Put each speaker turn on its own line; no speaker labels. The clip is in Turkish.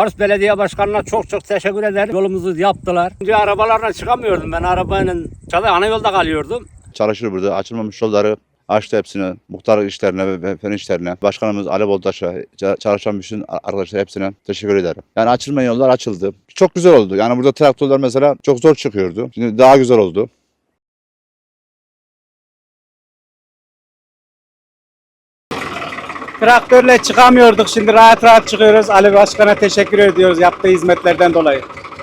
Kars Belediye Başkanı'na çok çok teşekkür ederim. Yolumuzu yaptılar. Önce arabalarla çıkamıyordum ben arabayla. Çalı ana yolda kalıyordum.
çalışır burada. Açılmamış yolları açtı hepsine, muhtar işlerine ve- fen işlerine. Başkanımız Ali Boltaş'a, ça- çalışan bütün arkadaşlar hepsine teşekkür ederim. Yani açılmayan yollar açıldı. Çok güzel oldu. Yani burada traktörler mesela çok zor çıkıyordu. Şimdi daha güzel oldu.
Traktörle çıkamıyorduk. Şimdi rahat rahat çıkıyoruz. Ali Başkan'a teşekkür ediyoruz yaptığı hizmetlerden dolayı.